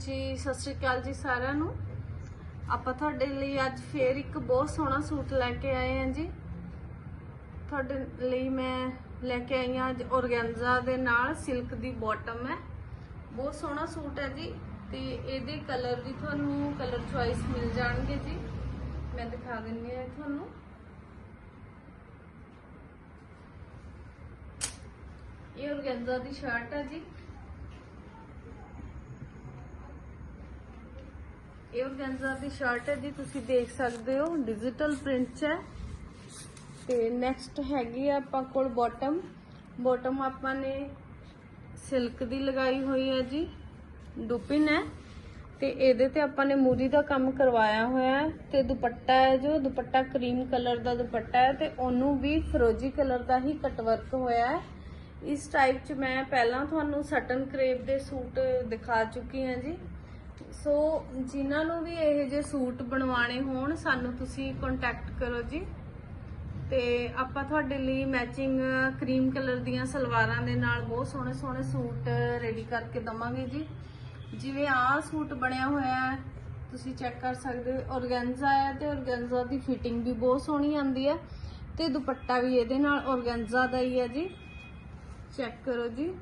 ਜੀ, ਸਤਿ ਸ਼੍ਰੀ ਅਕਾਲ ਜੀ ਸਾਰਿਆਂ ਨੂੰ। ਆਪਾਂ ਤੁਹਾਡੇ ਲਈ ਅੱਜ ਫੇਰ ਇੱਕ ਬਹੁਤ ਸੋਹਣਾ ਸੂਟ ਲੈ ਕੇ ਆਏ ਹਾਂ ਜੀ। ਤੁਹਾਡੇ ਲਈ ਮੈਂ ਲੈ ਕੇ ਆਈ ਹਾਂ ਅੱਜ ਔਰਗੈਂਜ਼ਾ ਦੇ ਨਾਲ ਸਿਲਕ ਦੀ ਬਾਟਮ ਹੈ। ਬਹੁਤ ਸੋਹਣਾ ਸੂਟ ਹੈ ਜੀ ਤੇ ਇਹਦੇ ਕਲਰ ਵੀ ਤੁਹਾਨੂੰ ਕਲਰ ਚੁਆਇਸ ਮਿਲ ਜਾਣਗੇ ਜੀ। ਮੈਂ ਦਿਖਾ ਦਿੰਦੀ ਹਾਂ ਤੁਹਾਨੂੰ। ਇਹ ਔਰਗੈਂਜ਼ਾ ਦੀ ਸ਼ਰਟ ਹੈ ਜੀ। ਇਹ ਔਰਗੈਂਜ਼ਾ ਦੀ ਸ਼ਰਟ ਹੈ ਜੀ, ਤੁਸੀਂ ਦੇਖ ਸਕਦੇ ਹੋ ਡਿਜੀਟਲ ਪ੍ਰਿੰਟ 'ਚ ਹੈ। ਤੇ ਨੈਕਸਟ ਹੈਗੀ ਆ ਆਪਾਂ ਕੋਲ ਬਾਟਮ ਬਾਟਮ ਆਪਾਂ ਨੇ ਸਿਲਕ ਦੀ ਲਗਾਈ ਹੋਈ ਹੈ ਜੀ ਡੁਪਿਨ ਹੈ। ਤੇ ਇਹਦੇ ਤੇ ਆਪਾਂ ਨੇ ਮੂਰੀ ਦਾ ਕੰਮ ਕਰਵਾਇਆ ਹੋਇਆ ਹੈ ਤੇ ਦੁਪੱਟਾ ਹੈ ਜੋ, ਦੁਪੱਟਾ ਕਰੀਮ ਕਲਰ ਦਾ ਦੁਪੱਟਾ ਹੈ ਤੇ ਉਹਨੂੰ ਵੀ ਫਰੋਜੀ ਕਲਰ ਦਾ ਹੀ ਕਟ ਵਰਕ ਹੋਇਆ ਹੈ। ਇਸ ਟਾਈਪ 'ਚ ਮੈਂ ਪਹਿਲਾਂ ਤੁਹਾਨੂੰ ਸਟਨ ਕਰੇਪ ਦੇ ਸੂਟ ਦਿਖਾ ਚੁੱਕੀ ਹਾਂ ਜੀ। ਸੋ ਜਿਨ੍ਹਾਂ ਨੂੰ ਵੀ ਇਹ ਜਿਹੇ ਸੂਟ ਬਣਵਾਣੇ ਹੋਣ, ਸਾਨੂੰ ਤੁਸੀਂ ਕੰਟੈਕਟ ਕਰੋ ਜੀ। ਤੇ ਆਪਾਂ ਤੁਹਾਡੇ ਲਈ ਮੈਚਿੰਗ ਕਰੀਮ ਕਲਰ ਦੀਆਂ ਸਲਵਾਰਾਂ ਦੇ ਨਾਲ ਬਹੁਤ ਸੋਹਣੇ ਸੋਹਣੇ ਸੂਟ ਰੈਡੀ ਕਰਕੇ ਦਵਾਂਗੇ ਜੀ। ਜਿਵੇਂ ਆਹ ਸੂਟ ਬਣਿਆ ਹੋਇਆ ਹੈ, ਤੁਸੀਂ ਚੈੱਕ ਕਰ ਸਕਦੇ ਹੋ ਔਰਗੈਂਜ਼ਾ ਹੈ ਤੇ ਔਰਗੈਂਜ਼ਾ ਦੀ ਫਿਟਿੰਗ ਵੀ ਬਹੁਤ ਸੋਹਣੀ ਆਂਦੀ ਹੈ ਤੇ ਦੁਪੱਟਾ ਵੀ ਇਹਦੇ ਨਾਲ ਔਰਗੈਂਜ਼ਾ ਦਾ ਹੀ ਹੈ ਜੀ। ਚੈੱਕ ਕਰੋ ਜੀ।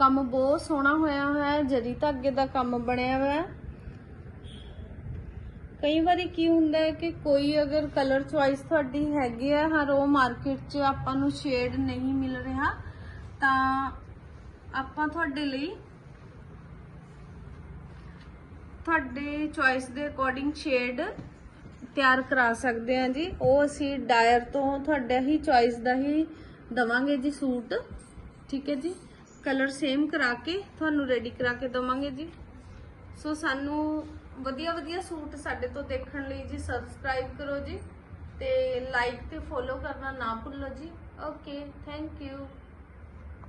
ਕੰਮ ਬਹੁਤ ਸੋਹਣਾ ਹੋਇਆ ਹੋਇਆ ਹੈ ਜਰੀ ਧਾਗੇ ਦਾ ਕੰਮ ਬਣਿਆ ਹੋਇਆ ਕਈ ਵਾਰੀ ਕੀ ਹੁੰਦਾ ਹੈ ਕਿ ਕੋਈ ਅਗਰ ਕਲਰ ਚੁਆਇਸ ਤੁਹਾਡੀ ਹੈਗੀ ਹੈ, ਹਰ ਉਹ ਮਾਰਕੀਟ 'ਚ ਆਪਾਂ ਨੂੰ ਸ਼ੇਡ ਨਹੀਂ ਮਿਲ ਰਿਹਾ, ਤਾਂ ਆਪਾਂ ਤੁਹਾਡੇ ਲਈ ਤੁਹਾਡੇ ਚੁਆਇਸ ਦੇ ਅਕੋਰਡਿੰਗ ਸ਼ੇਡ ਤਿਆਰ ਕਰਾ ਸਕਦੇ ਹਾਂ ਜੀ। ਉਹ ਅਸੀਂ ਡਾਇਰ ਤੋਂ ਤੁਹਾਡਾ ਹੀ ਚੁਆਇਸ ਦਾ ਹੀ ਦਵਾਂਗੇ ਜੀ ਸੂਟ। ਠੀਕ ਹੈ ਜੀ? ਕਲਰ ਸੇਮ ਕਰਾ ਕੇ ਤੁਹਾਨੂੰ ਰੈਡੀ ਕਰਾ ਕੇ ਦਵਾਂਗੇ ਜੀ। ਸੋ ਸਾਨੂੰ ਵਧੀਆ ਵਧੀਆ ਸੂਟ ਸਾਡੇ ਤੋਂ ਦੇਖਣ ਲਈ ਜੀ ਸਬਸਕ੍ਰਾਈਬ ਕਰੋ ਜੀ ਤੇ ਲਾਈਕ ਤੇ ਫੋਲੋ ਕਰਨਾ ਨਾ ਭੁੱਲੋ ਜੀ। Okay thank you